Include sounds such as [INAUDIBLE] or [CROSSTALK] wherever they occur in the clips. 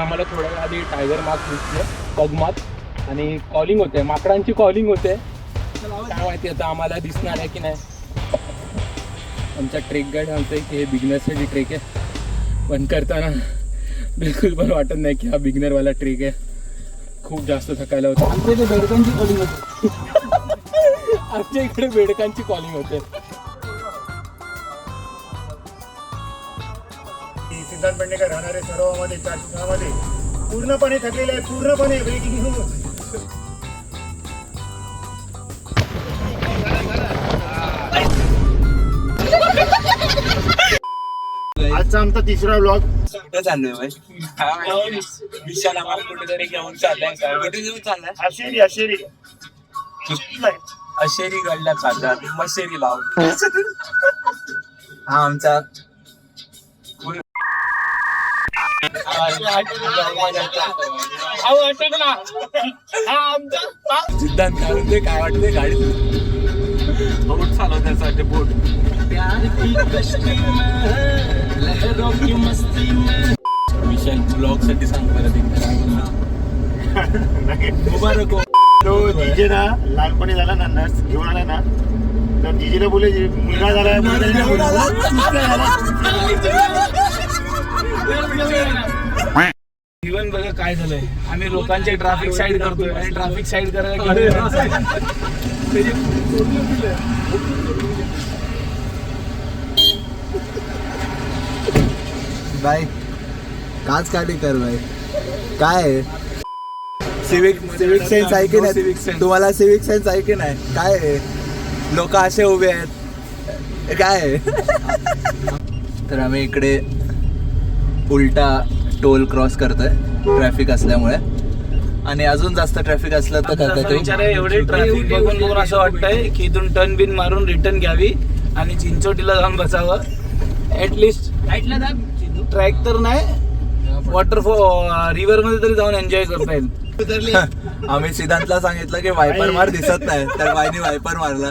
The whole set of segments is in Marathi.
आम्हाला थोड्या वेळ आधी टायगर मार्क दिसले पगमात आणि कॉलिंग होते माकडांची कॉलिंग होते. काय माहिती आता आम्हाला दिसणार आहे की नाही. आमचा ट्रेक गाईड सांगतोय की हे बिगनरसाठी ट्रेक आहे पण करताना बिलकुल पण वाटत नाही की हा बिगनरवाला ट्रेक आहे. खूप जास्त थकायला होतं. आमच्या इथे बेडकांची कॉलिंग होती. आमच्या इकडे बेडकांची कॉलिंग होते. सिद्धांत पेडणेकर राहणारे सरोवामध्ये चारशे पूर्णपणे थकलेले आहे पूर्णपणे ब्रेकिंग न्यूज आजचा आमचा तिसरा ब्लॉग कुठं चाललोय बाई विशाल आम्हाला कुठेतरी घेऊन चाललाय कुठे घेऊन चाललाय? आशेरी आशेरी अशेरी गडला चालतात मशेरी लाव हा आमचा सिद्धांत काय म्हणते काय वाटते गाडी बोट चालवण्यासाठी बोट विशाल ब्लॉगसाठी सांग परत एकदा मुबारक हो. तो डीजे ना लहानपणी झाला ना नर्स घेऊन आला ना तर डीजेला बोले मुलगा झाला मुलगा झाला." जीवन बघा काय झालंय. आम्ही लोकांचे ट्रॅफिक साईड करतोय आणि ट्रॅफिक साईड करायला. बाई काच काढी कर बाई काय? आहे सिविक सिविक सेन्स आहे की नाही. तुम्हाला सिविक सेन्स आहे की नाही? काय आहे? लोक असे उभे आहेत. काय आहे? तर आम्ही इकडे उलटा टोल क्रॉस करतोय ट्रॅफिक असल्यामुळे. आणि अजून जास्त ट्रॅफिक असलं तर आमचा करता विचार आहे एवढे ट्रॅफिक बघून बघून असं वाटतंय की इथून टर्न बिन मारून रिटर्न घ्यावी आणि चिंचोटीला जाऊन बसावं. ऍटलिस्ट ट्रॅक तर नाही वॉटरफॉल रिव्हरमध्ये तरी जाऊन एन्जॉय करता येईल. [LAUGHS] आम्ही सिद्धांतला सांगितलं की वायपर मार दिसत नाही तर बाईने वायपर मारला.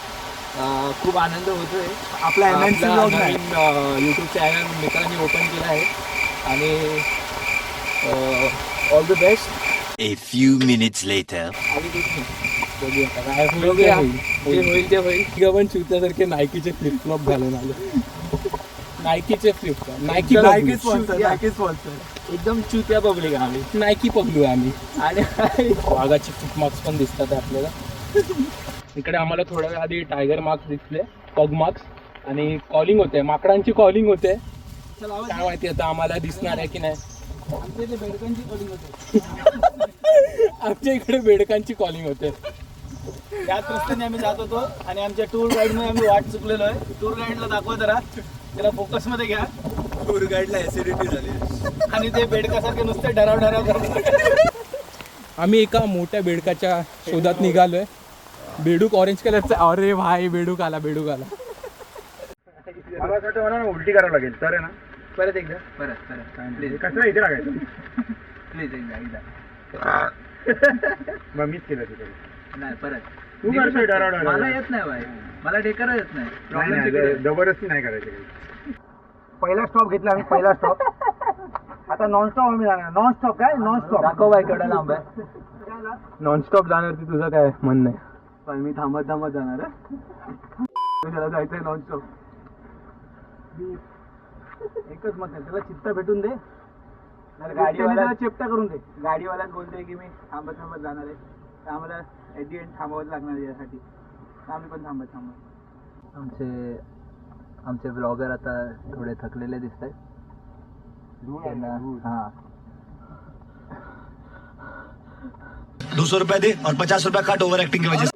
खूप आनंद होतोय. आपला MNC vlog नाही. युट्यूब चॅनल मित्रांनी ओपन केलं आहे. आणि all the best A few minutes later. बघूया. आता काय होईल ते होईल. जे होईल ते होईल. तिघं पण चिवत्यासारखे नायकीचे फ्लिप फ्लॉप घालून आले. नायकीचे flip flop Nike Nike. Sponsor Nike sponsor एकदम चुत्या पब्लिक आम्ही. नायकी पगलू आहे आम्ही. आणि वाघाचे फुट मार्क्स पण दिसतात आहे आपल्याला. इकडे आम्हाला थोड्या वेळ आधी टायगर मार्क्स दिसले पग मार्क्स आणि कॉलिंग होते माकडांची कॉलिंग होते. काय माहिती आता आम्हाला दिसणार आहे की नाही. आमच्या इथे बेडकांची कॉलिंग होती. आमच्या इकडे बेडकांची कॉलिंग होते. याच रस्त्याने आम्ही जात होतो आणि आमच्या टूर गाईडमध्ये आम्ही वाट चुकलेलो आहे. टूर गाईडला दाखवा जरा. त्याला फोकसमध्ये घ्या. टूर गाईडला ऍसिडिटी झाली. आणि ते बेडकासारखे नुसते डराव डराव करतात. आम्ही एका मोठ्या बेडकाच्या शोधात निघालोय. बेडूक ऑरेंज कलरचा अरे भाई बेडूक आला बेडूक आला. मला असं वाटतं मला ना उलटी करावं लागेल. तर आहे ना? परत एकदा. परत परत. प्लीज कसं इथे लागायचं? प्लीज एकदा एकदा. [LAUGHS] मग मीच केलं तिथे. नाही परत. तू करतोय मला येत नाही बाई मला डेकर येत नाही. जबरदस्ती नाही करायची. पहिला स्टॉप घेतला आम्ही पहिला स्टॉप आता नॉन स्टॉप आम्ही जाणार. नॉन स्टॉप काय? नॉन स्टॉप दाखव बाई केवढा लांब आहे. नॉनस्टॉप जाणार ती तुझं काय म्हणणं आहे पण मी थांबत थांबत जाणार आहे. त्याला जायचंय नॉनस्टॉप एकच मत आहे त्याला चित्त भेटून दे. गाडीवाला चेपटा करून दे. गाडीवालाच बोलतोय की मी थांबत थांबत जाणार आहे. तर आम्हाला ऍट दी एंड थांबावंच लागणार आहे यासाठी. आम्ही पण थांबत थांबत. आमचे आमचे ब्लॉगर आता थोडे थकलेले दिसत आहेत हा. दो सौ रुपया दे और पचास रुपया काट ओवर एक्टिंग की वजह से.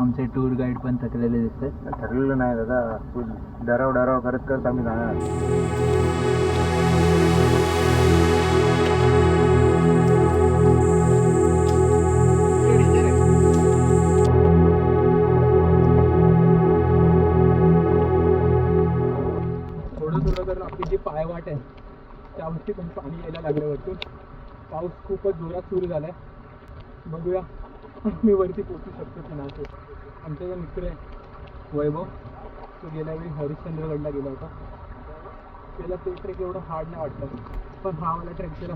आमचे टूर गाईड पण थकलेले दिसतात. ठरलेलं नाही दादा डराव डराव करत करत आम्ही जाणार. थोडं थोडं करून आपली जी पायवाट आहे त्यावरती पण पाणी यायला लागलं वरतून. पाऊस खूपच जोरात सुरू झाला आहे बघूया [LAUGHS] मी वरती पोचू शकतो की नाही. आमचा जो मित्र आहे वैभव. तो गेल्या वेळी हरिश्चंद्रगडला गेला होता. त्याला ते ट्रेक एवढं हार्ड नाही वाटलं. पण हा वाला ट्रेक त्याला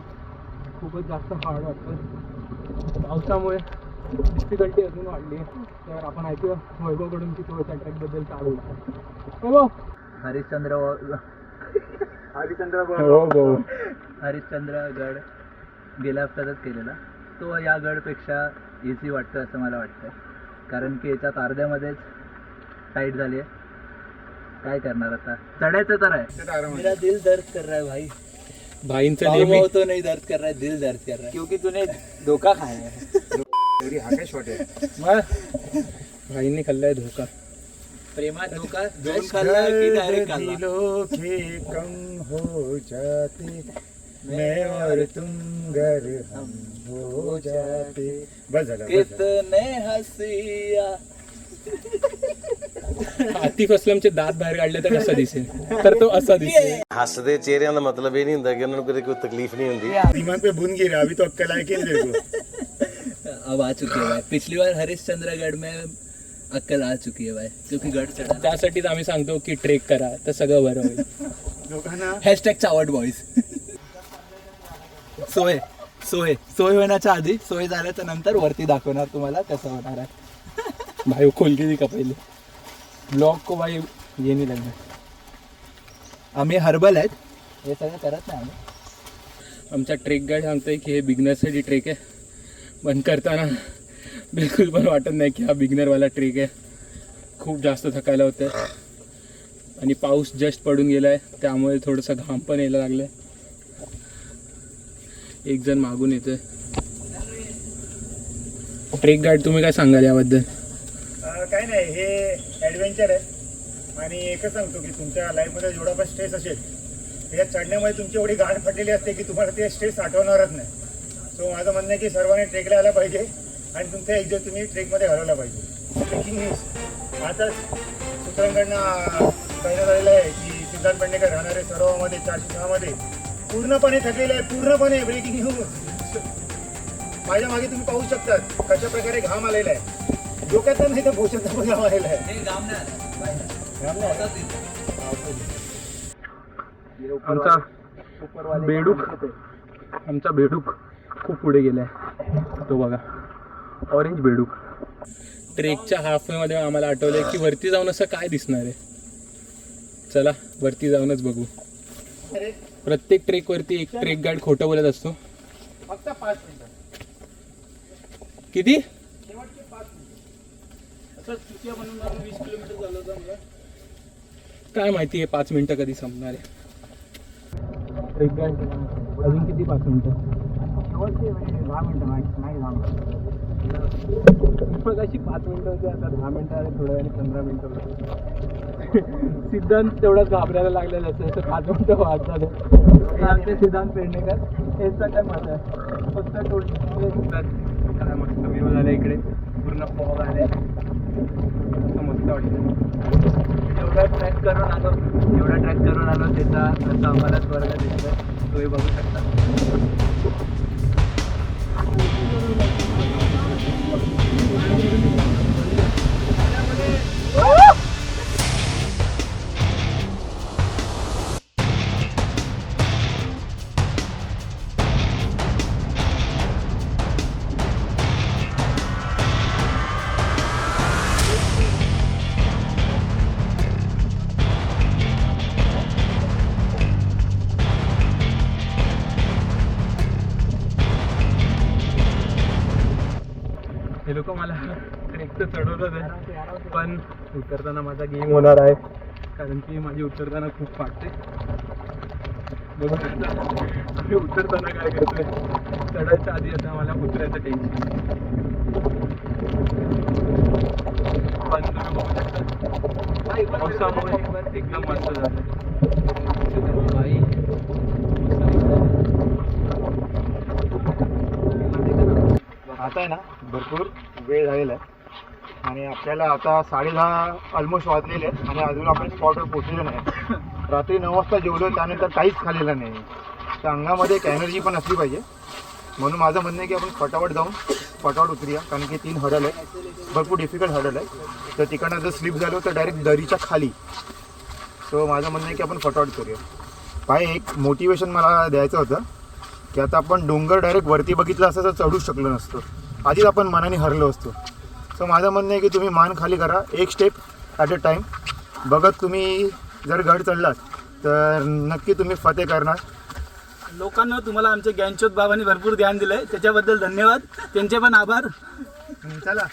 खूपच जास्त हार्ड वाटतं पावसामुळे डिफिकल्टी अजून वाढली आहे. तर आपण ऐकूया वैभवकडून की तो त्या ट्रेकबद्दल काय बोलतो. वैभव! हरिश्चंद्र हरिचंद्र हो हो. हरिश्चंद्र गड गेल्या हप्त्यातच केलेला. तो या गडपेक्षा इझी वाटतो असं मला वाटतं कारण की याच्यात अर्ध्यामध्येच टाईट झाली आहे. काय करणार आता? चढायचं तर आहे. मेरा दिल दर्द कर रहा है भाई. भाईंचं नेहमी पाव तो नहीं दर्द कर रहा है दिल दर्द कर रहा है. क्योंकि तूने धोखा खाया है. भाईंनी खाल्लाय धोका. प्रेमात धोका? दोन खाल्ला की डायरेक्ट खाल्ला? दिलों के कम हो जाते मैं और तुम घर हम। हो जाते बस झालं बस झालं. कितने हसिया आतिफ असलमचे दात बाहेर काढले तर कसा दिसेल तर तो असा दिसेल ਹੱਸਦੇ ਚਿਹਰਿਆਂ ਦਾ ਮਤਲਬ ਇਹ ਨਹੀਂ ਹੁੰਦਾ ਕਿ ਉਹਨਾਂ ਨੂੰ ਕਦੇ ਕੋਈ ਤਕਲੀਫ ਨਹੀਂ ਹੁੰਦੀ दिमाग पे बुन गिरा अभी तो अक्कल आए कि नहीं तेरे को अब आ चुकी है भाई पिछली बार हरिश्चंद्रगढ़ में अक्कल आ चुकी है भाई क्योंकि गढ़ चढ़ा त्यासाठीच आम्ही सांगतो की ट्रेक करा तर सगळं बरं होईल लोकांना हॅशटॅग चावट बॉईज सोय सोय सोय होण्याच्या आधी सोय झाल्याच्यानंतर वरती दाखवणार तुम्हाला कसं होणार आहे. [LAUGHS] भाई खोल गेली का पहिले? ब्लॉक को भाई ये नहीं लगना आम्ही हर्बल आहेत. हे सगळं करत नाही आम्ही. आमचा ट्रेक गाईड सांगतोय की हे बिगनरसाठी ट्रेक आहे. पण करताना बिलकुल पण वाटत नाही की हा बिगनरवाला ट्रेक आहे. खूप जास्त थकायला होतं आणि पाऊस जस्ट पडून गेला आहे त्यामुळे थोडंसं घाम पण यायला लागलं आहे एक जण मागून येतोय. ट्रेक गाईड तुम्ही काय सांगाल याबद्दल? काय नाही हे ॲडव्हेंचर आहे. आणि एकच सांगतो की तुमच्या लाईफमध्ये जेवढा पण स्ट्रेस असेल त्याच्यात चढण्यामध्ये तुमची एवढी गाठ फटलेली असते की तुम्हाला ते स्ट्रेस आठवणारच नाही. सो माझं म्हणणं आहे की सर्वांनी ट्रेकला आला पाहिजे आणि तुमचा एक दिवस तुम्ही ट्रेकमध्ये घालवला पाहिजे. ट्रेकिंग न्यूज आता सूत्रांकडनं कळण्यात आलेलं आहे की सिद्धार्थ पेंडेकर राहणारे सरोवामध्ये चारशे सहामध्ये पूर्णपणे थकलेले आहे पूर्णपणे ब्रेकिंग न्यूज माझ्या मागे तुम्ही पाहू शकतात कशा प्रकारे घाम आलेला आहे. डोक्यात नाही तर भोशात घाम आलेला आहे. आमचा बेडूक आमचा बेडूक खूप पुढे गेलाय. तो बघा. ऑरेंज बेडूक. ट्रेकच्या हाफवेमध्ये आम्हाला आठवलंय की वरती जाऊन असं काय दिसणार आहे? चला वरती जाऊनच बघू. प्रत्येक ट्रेकवरती एक ट्रेक गाईड खोटं बोलत असतो. फक्त पाच मिनिटं. किती? असं चुक्या बनवून मारून वीस किलोमीटर झालं होतं मला काय माहिती आहे पाच मिनिटं कधी संपणार आहे? ट्रेक गाईड अजून किती पाच मिनिटं? दहा मिनिटं नाही नाही दहा मिनिटं मग अशी पाच मिनिटं होती आता दहा मिनिटं आले थोड्या वेळाने पंधरा मिनिटं. सिद्धांत तेवढाच घाबरायला लागला जसं जसं पाच मिनिटं वाजतात आमचे सिद्धांत पेडणेकर. यांचं काय मत आहे? फक्त टोल काय मस्त व्ह्यू झाला इकडे. पूर्ण फॉग आले. असं मस्त वाटतं एवढा ट्रॅक करून आलो. एवढा ट्रॅक करून आलो त्याचा असं आम्हाला स्वर्ग दिसतोय. तुम्ही बघू शकता. हे ट्रेक आहे. पण उतरताना माझा गेम होणार आहे. कारण की माझी उतरताना खूप फाटते आम्ही उतरताना काय करतोय? चढायच्या आधी आता मला उतरायचं टेन्शन पावसामुळे एकदम मस्त झालं आता आहे ना भरपूर वेळ झालेला आहे. आणि आपल्याला आता साडे दहा ऑलमोस्ट वाजलेले आहेत आणि अजून आपण स्पॉटवर पोहोचलेलो नाही. रात्री नऊ वाजता जेवलो त्यानंतर काहीच खाल्लेलं नाही. तर अंगामध्ये एक एनर्जी पण असली पाहिजे. म्हणून माझं म्हणणं आहे की आपण फटाफट जाऊन फटाफट उतरूया कारण की तीन हडल आहे भरपूर डिफिकल्ट हडल आहे तर तिकडनं जर स्लिप झालो तर डायरेक्ट दरीच्या खाली. सो माझं म्हणणं आहे की आपण फटाफट करूया पाय एक मोटिवेशन मला द्यायचं होतं की आता आपण डोंगर डायरेक्ट वरती बघितलं असतं तर चढूच शकलो नसतो. आधीच आपण मनाने हरलो असतो. सो माझं म्हणणं आहे की तुम्ही मान खाली करा एक स्टेप ॲट अ टाईम बघत तुम्ही जर गड चढलात तर नक्की तुम्ही फते करणार. लोकांना तुम्हाला आमच्या ज्ञानचोत बाबांनी भरपूर ध्यान दिलंय. त्याच्याबद्दल धन्यवाद. त्यांचे पण आभार. चला.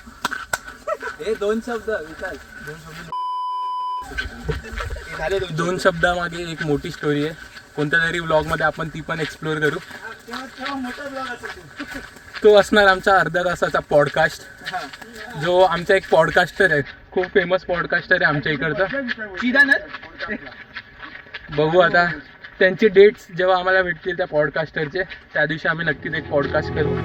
हे दोन शब्द विचार दोन शब्दामागे एक मोठी स्टोरी आहे. कोणत्या तरी व्लॉगमध्ये आपण ती पण एक्सप्लोअर करू. तो असणार आमचा अर्ध्या तासाचा पॉडकास्ट जो आमचा एक पॉडकास्टर आहे. खूप फेमस पॉडकास्टर आहे आमच्या इकडचा. बघू आता. त्यांचे डेट्स जेव्हा आम्हाला भेटतील त्या पॉडकास्टरचे त्या दिवशी आम्ही नक्कीच एक पॉडकास्ट करू.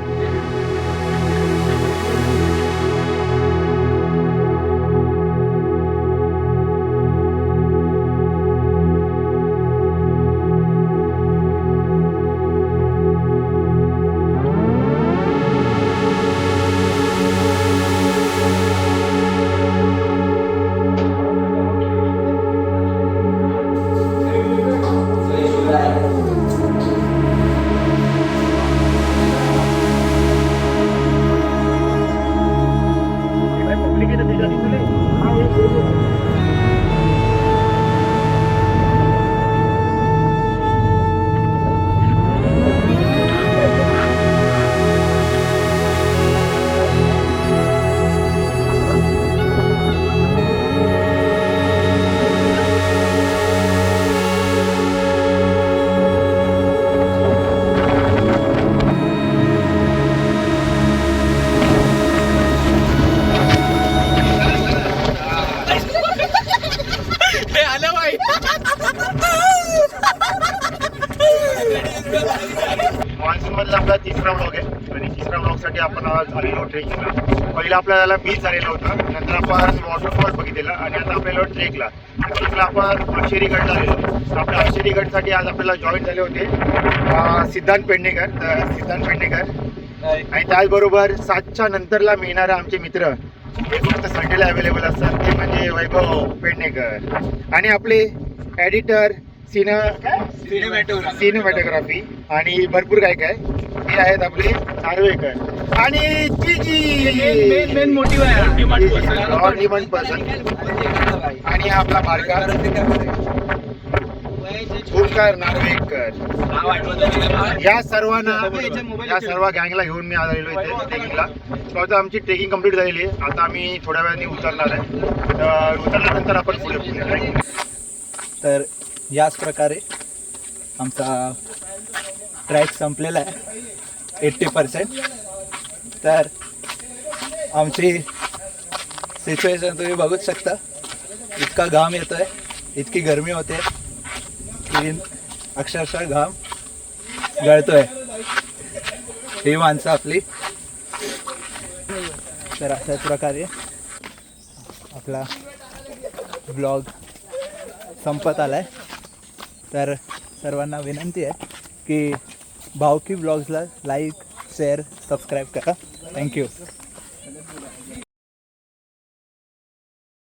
तिसरा ब्लॉगसाठी आपण आज झालेलो ट्रेकिंगला पहिला आपल्याला बीच झालेला होता. नंतर आपण वॉटरफॉल बघितलेला आणि आता आपल्याला ट्रेकला ट्रेकला आपण आशेरी गडला आलेलो आपल्या आशेरी गडसाठी आज आपल्याला जॉईन झाले होते सिद्धांत पेडणेकर. सिद्धांत पेडणेकर. आणि त्याचबरोबर सातच्या नंतरला मिळणारे आमचे मित्र हे फक्त संडेला अवेलेबल असतात. ते म्हणजे वैभव पेडणेकर. आणि आपले एडिटर सिने सिनेमॅटोग्राफी आणि भरपूर काय काय. हे आहेत आपले नार्वेकर आणि मेन मेन मोटिव्ह आहे. डिमांड पर्सन आणि आपला बारका ओंकार नार्वेकर. या सर्वांना या सर्व गँगला घेऊन मी आलेलो इथे ट्रेकिंगला so आता आमची ट्रेकिंग कंप्लीट झालेली आहे. आता आम्ही थोड्या वेळाने उतरणार आहे. तर उतरल्यानंतर आपण पुढे पुढे तर याच प्रकारे आमचा ट्रॅक संपलेला आहे. एट्टी पर्सेंट तर आमची सिच्युएशन तुम्ही बघूच शकता. इतका घाम येतो आहे इतकी गरमी होते की अक्षरशः घाम गळतोय. ही माणसं आपली. तर अशाच प्रकारे आपला ब्लॉग संपत आला आहे तर सर्वांना विनंती आहे की भावकी ब्लॉग्सला लाईक शेअर सबस्क्राईब करा. Thank you.